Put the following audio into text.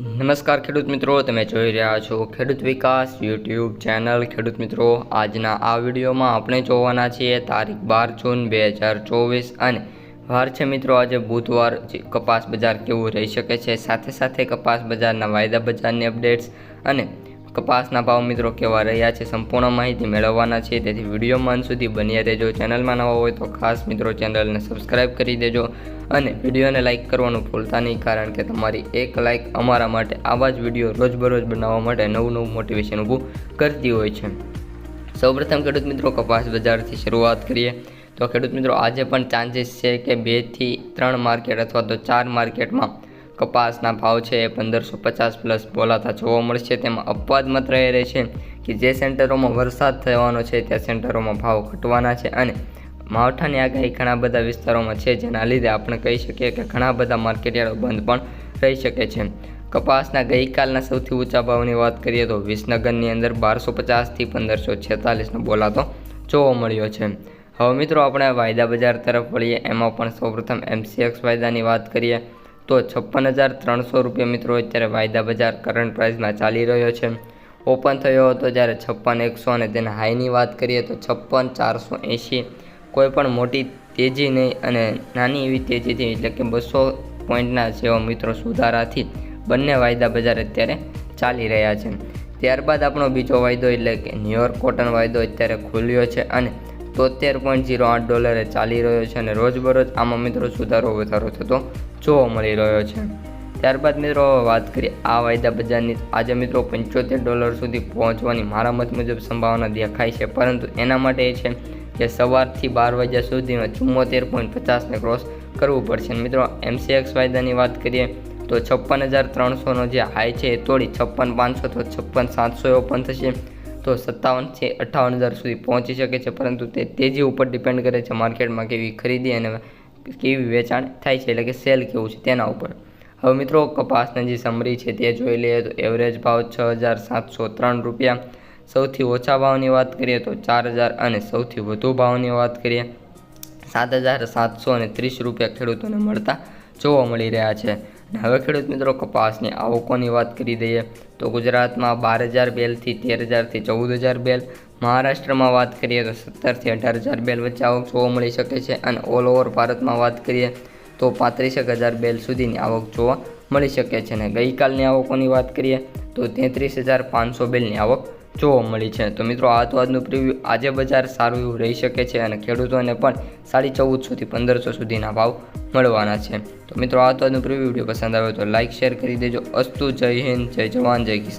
નમસ્કાર ખેડૂત મિત્રો, તમે જોઈ રહ્યા છો ખેડૂત વિકાસ યુટ્યુબ ચેનલ. ખેડૂત મિત્રો, આજના આ વિડીયોમાં આપણે જોવાના છીએ તારીખ બાર જૂન બે હજાર ચોવીસ અને વાર છે મિત્રો, આજે બુધવાર કપાસ બજાર કેવું રહી શકે છે? સાથે સાથે કપાસ બજારના વાયદા બજારની અપડેટ્સ અને કપાસના ભાવ મિત્રો કેવા રહ્યા છે સંપૂર્ણ માહિતી મેળવવાના છે. તેથી વિડીયોમાં અંત સુધી બન્યા રહેજો. ચેનલમાં નવા હોય તો ખાસ મિત્રો ચેનલને સબસ્ક્રાઈબ કરી દેજો અને વિડીયોને લાઇક કરવાનું ભૂલતા નહીં, કારણ કે તમારી એક લાઇક અમારા માટે આવા જ વીડિયો રોજબરોજ બનાવવા માટે નવું નવું મોટિવેશન ઊભું કરતી હોય છે. સૌપ્રથમ ખેડૂત મિત્રો કપાસ બજારથી શરૂઆત કરીએ. તો ખેડૂત મિત્રો આજે પણ ચાન્સીસ છે કે બેથી ત્રણ માર્કેટ અથવા તો ચાર માર્કેટમાં કપાસના ભાવ છે એ પંદરસો પચાસ પ્લસ બોલાતા જોવા મળશે. તેમાં અપવાદ માત્ર એ રહેશે કે જે સેન્ટરોમાં વરસાદ થવાનો છે ત્યાં સેન્ટરોમાં ભાવ ઘટવાના છે અને માવઠાની આગાહી ઘણા બધા વિસ્તારોમાં છે, જેના લીધે આપણે કહી શકીએ કે ઘણા બધા માર્કેટયાર્ડો બંધ પણ રહી શકે છે. કપાસના ગઈકાલના સૌથી ઊંચા ભાવની વાત કરીએ તો વિસનગરની અંદર બારસો પચાસથી પંદરસો છેતાલીસનો બોલાતો જોવા મળ્યો છે. હવે મિત્રો આપણે વાયદા બજાર તરફ વળીએ. એમાં પણ સૌપ્રથમ એમસીએક્સ વાયદાની વાત કરીએ. તો છપ્પન હજાર ત્રણસો રૂપિયા મિત્રો અત્યારે વાયદા બજાર કરંટ પ્રાઇસમાં ચાલી રહ્યો છે. ઓપન થયો હતો જ્યારે છપ્પન એકસો અને તેના હાઈની વાત કરીએ તો છપ્પન ચારસો એંશી. કોઈ પણ મોટી તેજી નહીં અને નાની એવી તેજીથી એટલે કે બસો પોઈન્ટના જેવા મિત્રો સુધારાથી બંને વાયદા બજાર અત્યારે ચાલી રહ્યા છે. ત્યારબાદ આપણો બીજો વાયદો એટલે કે ન્યુયોર્ક કોટન વાયદો અત્યારે ખુલ્યો છે અને તોતેર પોઈન્ટ જીરો આઠ ડોલરે ચાલી રહ્યો છે અને રોજબરોજ આમાં મિત્રો સુધારો વધારો થતો જોવા મળી રહ્યો છે. ત્યારબાદ મિત્રો વાત કરીએ આ વાયદા બજારની. આજે મિત્રો પંચોતેર ડોલર સુધી પહોંચવાની મારા મત મુજબ સંભાવના દેખાય છે. પરંતુ એના માટે એ છે કે સવારથી બાર વાગ્યા સુધીમાં ચુમ્મોતેર પોઈન્ટ પચાસને ક્રોસ કરવું પડશે. મિત્રો એમસીએક્સ વાયદાની વાત કરીએ તો છપ્પન હજાર ત્રણસોનો જે હાઈ છે એ તોડી છપ્પન પાંચસો તો છપ્પન સાતસો ઓપન થશે. તો સત્તાવનથી અઠ્ઠાવન હજાર સુધી પહોંચી શકે છે, પરંતુ તે તેજી ઉપર ડિપેન્ડ કરે છે માર્કેટમાં કેવી ખરીદી અને કેવી વેચાણ થાય છે, એટલે કે સેલ કેવું છે તેના ઉપર. હવે મિત્રો કપાસની જે સમરી છે તે જોઈ લઈએ તો એવરેજ ભાવ છ હજાર સાતસો ત્રણ રૂપિયા. સૌથી ઓછા ભાવની વાત કરીએ તો ચાર હજાર અને સૌથી વધુ ભાવની વાત કરીએ, સાત હજાર સાતસો અને ત્રીસ રૂપિયા ખેડૂતોને મળતા જોવા મળી રહ્યા છે. હવે ખેડૂત મિત્રો કપાસની આવકોની વાત કરી દઈએ તો ગુજરાતમાં બાર હજાર બેલથી તેર હજારથી ચૌદ હજાર બેલ, મહારાષ્ટ્રમાં વાત કરીએ તો સત્તરથી અઢાર હજાર બેલ વચ્ચે આવક જોવા મળી શકે છે અને ઓલ ઓવર ભારતમાં વાત કરીએ તો પાંત્રીસેક હજાર બેલ સુધીની આવક જોવા મળી શકે છે અને ગઈકાલની આવકોની વાત કરીએ તો તેત્રીસ હજાર પાંચસો બેલની આવક જોવા મળી છે. તો મિત્રો આ તો આજનું પ્રિવ્યૂ આજે બજાર સારું એવું રહી શકે છે અને ખેડૂતોને પણ સાડી ચૌદસોથી પંદરસો સુધીના ભાવ મળવાના છે. તો મિત્રો, આ તો આજનું પ્રિવ્યુ વીડિયો પસંદ આવ્યો તો લાઇક શેર કરી દેજો. અસ્તુ, જય હિન્દ, જય જવાન, જય કિસાન.